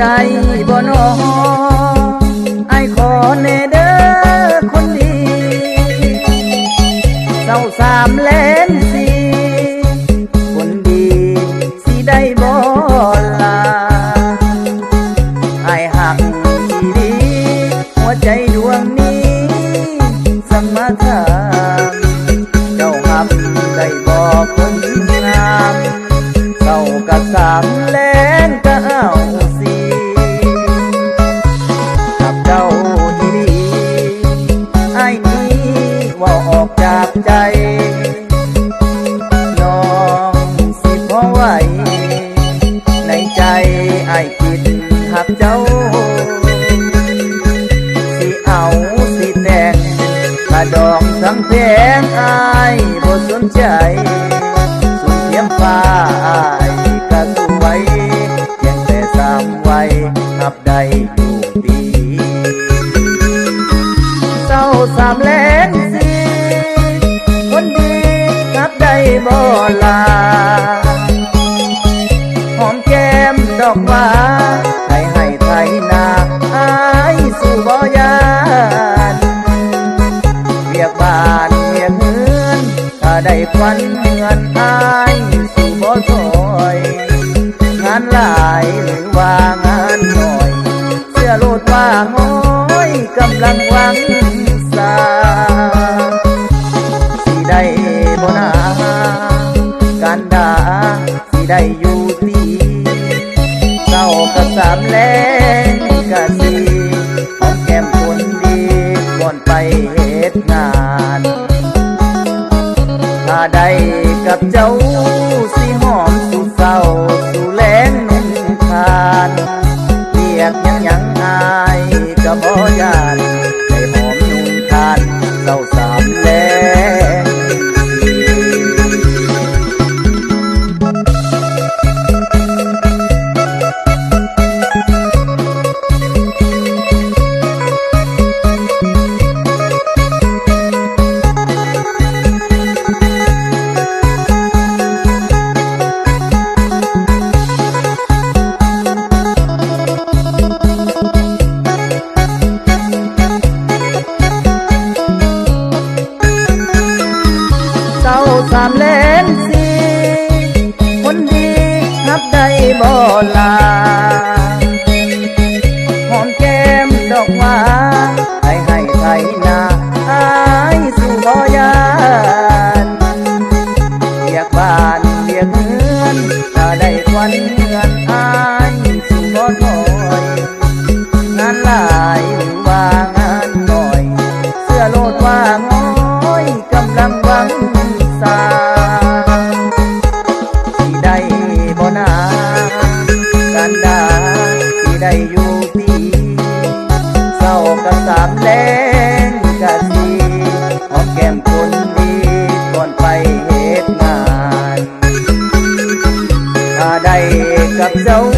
ได้บ่นอไอขอเนเด้อคนดีเจ้าสามเลนสีคนดีสิได้บ่ลาไอหักดีหัวใจดวงนี้สมถา ใจ น้องสิพอไหว ในใจไอ้คิดหักเจ้า สิเอาสิแต่งถ้าดอกสังเพงอายบ่สนใจ สุดเทียมฟ้าอายก็สู้ไว้เพียงแต่สามไว้นับได้อยู่ดี บ่ลา หอมแก้มดอกหวาให้ให้ไทยนาอายสู่บ่ยานเรียกบ้านเรียกเงินถ้าได้ควันเงินอายสู่บ่ถอย งานหลายหรือว่างานน้อย เสื้อโลดว่าง้อยกำลังหวังสา เศร้ากับสามแลงกะสีเอาแก้มคนดีก่อนไปเหตุงาน ถ้าได้กับเจ้าสิหอมสู่เศร้าสู่แลงนุ่งทานเรียกยังยังอายก็บ่ยา สามแลนสีคนดีนับได้บ่ลาหอมแก้มดอกหวานให้ให้ไทยนาอายสู่บ่ยานเรียกบ้านเรียกเงินถ้าได้ควันเงินอายสู่บ่ถอยงานหลาย gặp